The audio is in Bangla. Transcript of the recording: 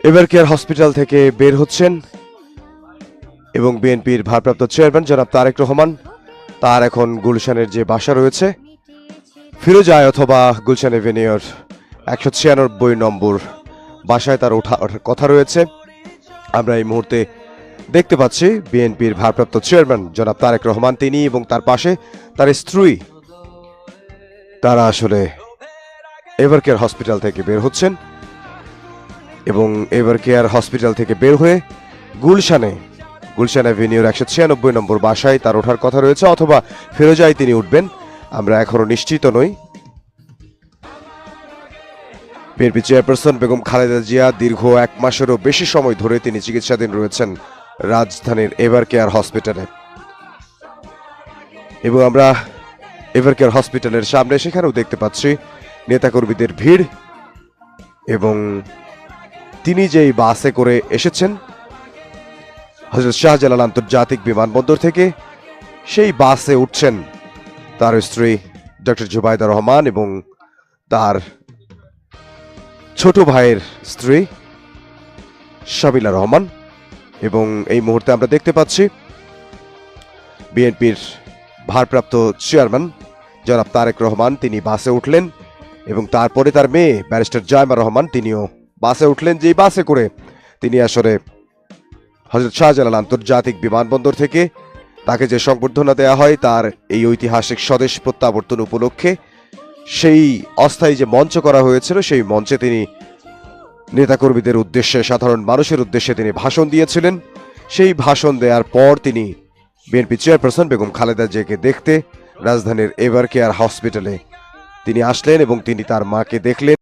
এবার কেয়ার হসপিটাল থেকে বের হচ্ছেন? এবং বিএনপির ভারপ্রাপ্ত চেয়ারম্যান জনাব তারেক রহমান, তার এখন গুলশানের যে বাসা রয়েছে ফিরোজায় অথবা গুলশান এভিনিউর একশো ছিয়ানব্বই নম্বর বাসায় তার ওঠা ওঠার কথা রয়েছে। আমরা এই মুহূর্তে দেখতে পাচ্ছি বিএনপির ভারপ্রাপ্ত চেয়ারম্যান জনাব তারেক রহমান, তিনি এবং তার পাশে তার স্ত্রী। তারা আসলে এভার কেয়ার হসপিটাল থেকে বের হচ্ছেন? এবং এভার কেয়ার হসপিটাল থেকে বের হয়ে গুলশানে, গুলশান অ্যাভিনিউর একশো ছিয়ানব্বই নম্বর বাসায় তার ওঠার কথা রয়েছে, অথবা ফেরোজায় তিনি উঠবেন। আমরা এখনও নিশ্চিত নই। বিএনপি চেয়ারপারসন বেগম খালেদা জিয়া দীর্ঘ এক মাসেরও বেশি সময় ধরে তিনি চিকিৎসাধীন রয়েছেন রাজধানীর এভার কেয়ার হসপিটালে এবং আমরা এভার কেয়ার হসপিটালের সামনে সেখানেও দেখতে পাচ্ছি নেতাকর্মীদের ভিড় এবং তিনি যেই বাসে করে এসেছেন হজরত শাহজালাল আন্তর্জাতিক বিমানবন্দর থেকে, সেই বাসে উঠছেন তার স্ত্রী ডক্টর জুবাইদা রহমান এবং তার ছোট ভাইয়ের স্ত্রী শামিলা রহমান। এবং এই মুহূর্তে আমরা দেখতে পাচ্ছি বিএনপির ভারপ্রাপ্ত চেয়ারম্যান জনাব তারেক রহমান, তিনি বাসে উঠলেন এবং তারপরে তার মেয়ে ব্যারিস্টার জয়মা রহমান, তিনিও বাসে উঠলেন যেই বাসে করে তিনি আসলে হজরত শাহজালাল আন্তর্জাতিক বিমানবন্দর থেকে তাকে যে সংবর্ধনা দেওয়া হয় তার এই ঐতিহাসিক স্বদেশ প্রত্যাবর্তন উপলক্ষে সেই অস্থায়ী যে মঞ্চ করা হয়েছিল, সেই মঞ্চে তিনি নেতাকর্মীদের উদ্দেশ্যে, সাধারণ মানুষের উদ্দেশ্যে তিনি ভাষণ দিয়েছিলেন। সেই ভাষণ দেওয়ার পর তিনি বিএনপি চেয়ারপারসন বেগম খালেদা জিয়াকে দেখতে রাজধানীর এভার কেয়ার হসপিটালে তিনি আসলেন এবং তিনি তার মাকে দেখলেন।